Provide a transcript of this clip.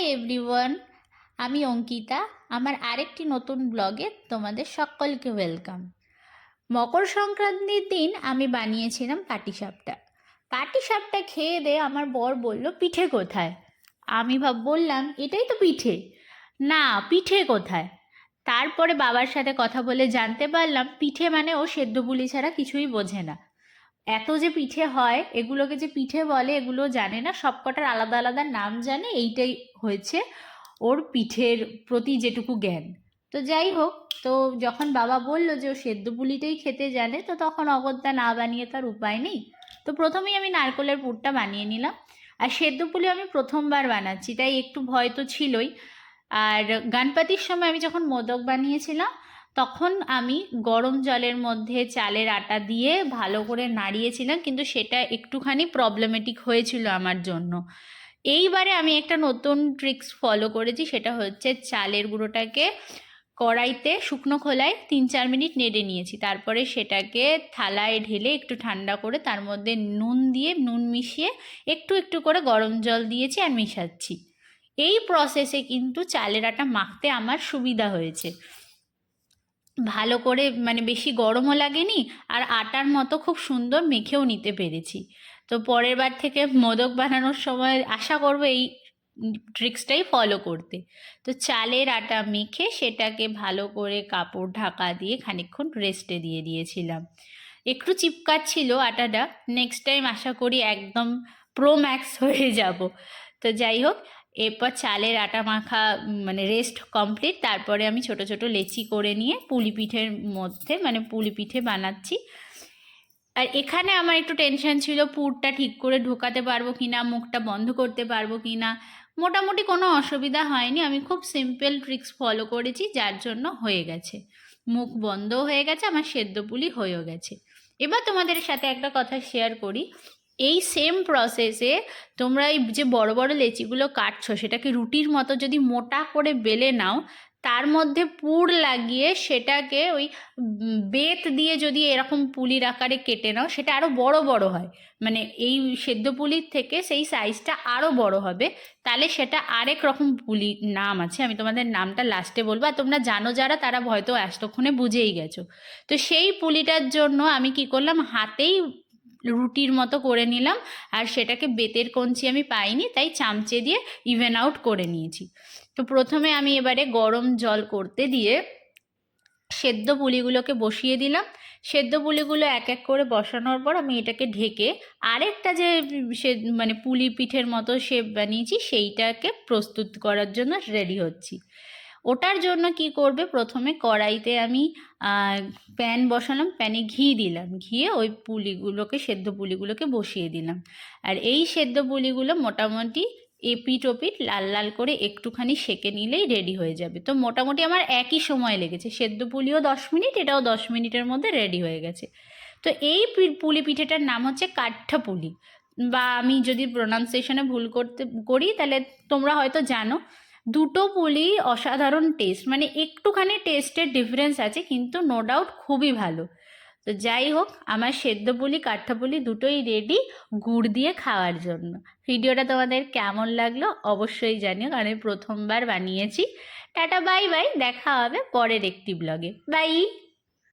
Everyone আমি অঙ্কিতা। আমার আরেকটি নতুন ব্লগে তোমাদের সকলকে ওয়েলকাম মকর সংক্রান্তির দিন আমি বানিয়েছিলাম পাটিসাপটা পাটিসাপটা খেয়ে দিয়ে আমার বর বলল, পিঠে কোথায়? আমি ভাব, বললাম, এটাই তো পিঠে। না, পিঠে কোথায়? তারপরে বাবার সাথে কথা বলে জানতে পারলাম, পিঠে মানে ও সেদ্ধ বুলি ছাড়া কিছুই বোঝে না। এত যে পিঠে হয়, এগুলোকে যে পিঠে বলে, এগুলো জানে না, সবকটার আলাদা আলাদা নাম জানে, এইটাই হয়েছে ওর পিঠের প্রতি যেটুকু জ্ঞান। তো যাই হোক, তো যখন বাবা বলল যে ও সেদ্ধ পুলিটাই খেতে জানে, তো তখন অগত্যা না বানিয়ে তার উপায় নেই। তো প্রথমেই আমি নারকলের পুরটা বানিয়ে নিলাম। আর সেদ্ধ পুলি আমি প্রথমবার বানাচ্ছি, তাই একটু ভয় তো ছিলই। আর গানপাতির সময় আমি যখন মোদক বানিয়েছিলাম তখন আমি গরম জলের মধ্যে চালের আটা দিয়ে ভালো করে নাড়িয়েছিলাম, কিন্তু সেটা একটুখানি প্রবলেমেটিক হয়েছিল আমার জন্য। এইবারে আমি একটা নতুন ট্রিক্স ফলো করেছি, সেটা হচ্ছে চালের গুঁড়োটাকে কড়াইতে শুকনো খোলায় তিন চার মিনিট নেড়ে নিয়েছি। তারপরে সেটাকে থালায় ঢেলে একটু ঠান্ডা করে তার মধ্যে নুন দিয়ে, নুন মিশিয়ে একটু একটু করে গরম জল দিয়েছি আর মিশাচ্ছি। এই প্রসেসে কিন্তু চালের আটা মাখতে আমার সুবিধা হয়েছে। ভালো করে মানে বেশি গরমও লাগেনি আর আটার মতো খুব সুন্দর মেখেও নিতে পেরেছি। তো পরের বার থেকে মোদক বানানোর সময় আশা করব এই ট্রিক্সটাই ফলো করতে। তো চালের আটা মেখে সেটাকে ভালো করে কাপড় ঢাকা দিয়ে খানিকক্ষণ রেস্টে দিয়ে দিয়েছিলাম। একটু চিপকাচ্ছিল আটাটা নেক্সট টাইম আশা করি একদম প্রো ম্যাক্স হয়ে যাব। তো যাই হোক এরপর চালের আটা মাখা মানে রেস্ট কমপ্লিট তারপরে আমি ছোট ছোট লেচি করে নিয়ে পুলি পিঠের মধ্যে মানে পুলি পিঠে বানাচ্ছি। আর এখানে আমার একটু টেনশন ছিল, পুরটা ঠিক করে ঢোকাতে পারব কি না মুখটা বন্ধ করতে পারব কি না মোটামুটি কোনো অসুবিধা হয়নি, আমি খুব সিম্পল ট্রিক্স ফলো করেছি, যার জন্য হয়ে গেছে। মুখ বন্ধও হয়ে গেছে, আমার সেদ্ধ পুলি হয়েও গেছে। এবার তোমাদের সাথে একটা কথা শেয়ার করি। এই সেম প্রসেসে তোমরা এই যে বড় বড় লেচিগুলো কাটছো, সেটাকে রুটির মতো যদি মোটা করে বেলে নাও, তার মধ্যে পুর লাগিয়ে সেটাকে ওই বেত দিয়ে যদি এরকম পুলির আকারে কেটে নাও, সেটা আরও বড় বড় হয়। মানে এই সেদ্ধ পুলির থেকে সেই সাইজটা আরও বড় হবে। তাহলে সেটা আরেক রকম পুলি নাম আছে, আমি তোমাদের নামটা লাস্টে বলব। আর তোমরা জানো যারা, তারা হয়তো এতক্ষণে বুঝেই গেছো। তো সেই পুলিটার জন্য আমি কি করলাম, হাতেই রুটির মতো করে নিলাম। আর সেটাকে বেতের কঞ্চি আমি পাইনি, তাই চামচে দিয়ে ইভেন আউট করে নিয়েছি। তো প্রথমে আমি এবারে গরম জল করতে দিয়ে সেদ্ধ পুলিগুলোকে বসিয়ে দিলাম। সেদ্ধ পুলিগুলো এক এক করে বসানোর পর আমি এটাকে ঢেকে আরেকটা যে সে মানে পুলি পিঠের মতো শেপ বানিয়েছি, সেইটাকে প্রস্তুত করার জন্য রেডি হচ্ছি। ওটার জন্য কি করবে? প্রথমে কড়াইতে আমি প্যান বসালাম, প্যানে ঘি দিলাম। ঘিয়ে ওই পুলিগুলোকে, সেদ্ধ পুলিগুলোকে বসিয়ে দিলাম। আর এই সেদ্ধ পুলিগুলো মোটামুটি এপিট ওপিট লাল লাল করে একটুখানি সেকে নিলেই রেডি হয়ে যাবে। তো মোটামুটি আমার একই সময় লেগেছে। সেদ্ধ পুলিও দশ মিনিট, এটাও দশ মিনিটের মধ্যে রেডি হয়ে গেছে। তো এই পুলি পিঠেটার নাম হচ্ছে কাঠা পুলি। বা আমি যদি প্রোনাউন্সিয়েশনে ভুল করতে, করি, তাহলে তোমরা হয়তো জানো। দুটো পুলি অসাধারণ টেস্ট মানে একটুখানি টেস্টের ডিফারেন্স আছে, কিন্তু নো ডাউট খুবই ভালো। তো যাই হোক, আমার সেদ্ধ পুলি, কাঠা পুলি দুটোই রেডি গুড় দিয়ে খাওয়ার জন্য। ভিডিওটা তোমাদের কেমন লাগল অবশ্যই জানিও, কারণ আমি প্রথমবার বানিয়েছি। টাটা বাই বাই দেখা হবে পরের একটি ব্লগে বাই